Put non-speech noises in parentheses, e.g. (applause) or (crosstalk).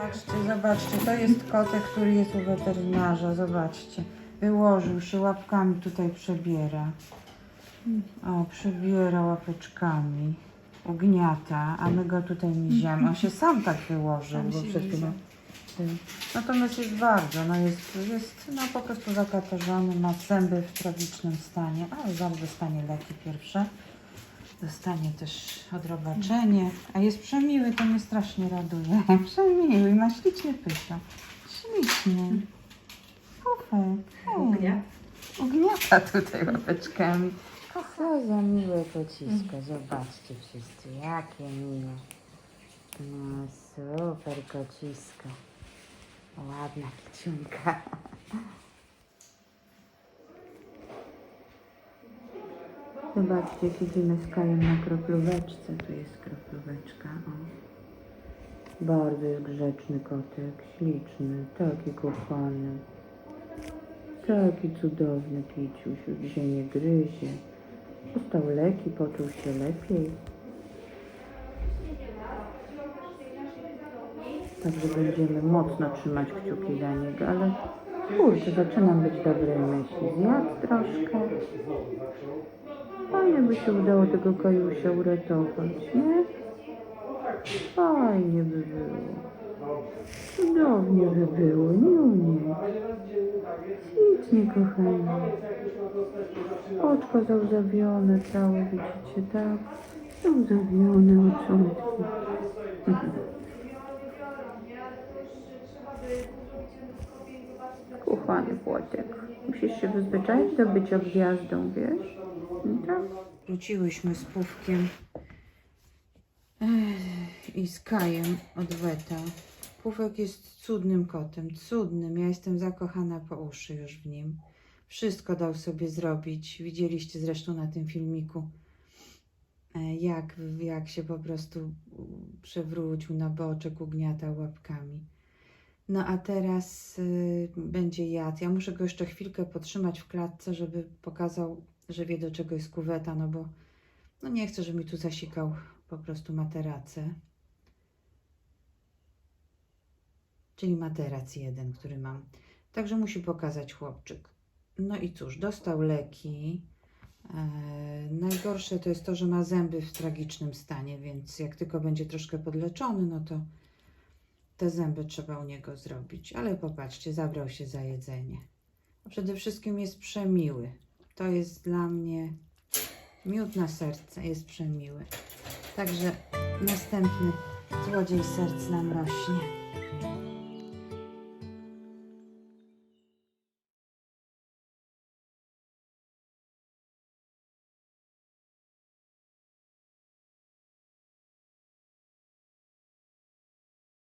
Zobaczcie, zobaczcie, to jest kotek, który jest u weterynarza, zobaczcie. Wyłożył się, łapkami tutaj przebiera. O, przebiera łapeczkami. Ugniata, a my go tutaj miziamy. On się sam tak wyłożył, Sam bo się przed chwilą. Natomiast jest bardzo, no jest, jest no po prostu zakatarzony, ma zęby w tragicznym stanie, ale zaraz dostanie leki pierwsze. Dostanie też odrobaczenie, a jest przemiły, to mnie strasznie raduje. (laughs) Przemiły, ma śliczny pysio. Śliczny. Pufek. Ugnia. Ugniata tutaj łapeczkami. Co za miłe kocisko, zobaczcie wszyscy, jakie miłe. No super kocisko. Ładna kiciunka. Zobaczcie, siedzimy z Kajem na kroplóweczce. Tu jest kroplóweczka. O. Bardzo jest grzeczny kotek, śliczny, taki kochany. Taki cudowny kiciusiu, dzisiaj nie gryzie. Dostał leki, poczuł się lepiej. Także będziemy mocno trzymać kciuki dla niego, ale kurczę, zaczynam być dobrej myśli. Zjadł troszkę. By się udało tego kajusia uratować, nie? Fajnie by było. Cudownie by było, nie? Ślicznie, kochani. Oczko załzawione całe, widzicie, tak? Załzawione oczonki. Kochany płotek. Musisz się wyzwyczaić do bycia gwiazdą, wiesz? Tak. Wróciłyśmy z Pówkiem i z Kajem od Weta. Pówek jest cudnym kotem, cudnym. Ja jestem zakochana po uszy już w nim. Wszystko dał sobie zrobić. Widzieliście zresztą na tym filmiku, e, jak, jak się po prostu przewrócił na boczek, ugniatał łapkami. No a teraz y, będzie jadł. Ja muszę go jeszcze chwilkę potrzymać w klatce, żeby pokazał, że wie do czego jest kuweta, no bo no nie chcę, żeby mi tu zasikał po prostu materacę. Czyli materac jeden, który mam. Także musi pokazać chłopczyk. No i cóż, dostał leki. E, najgorsze to jest to, że ma zęby w tragicznym stanie, więc jak tylko będzie troszkę podleczony, no to te zęby trzeba u niego zrobić. Ale popatrzcie, zabrał się za jedzenie. A przede wszystkim jest przemiły. To jest dla mnie miód na serce, jest przemiły. Także następny złodziej serc nam rośnie.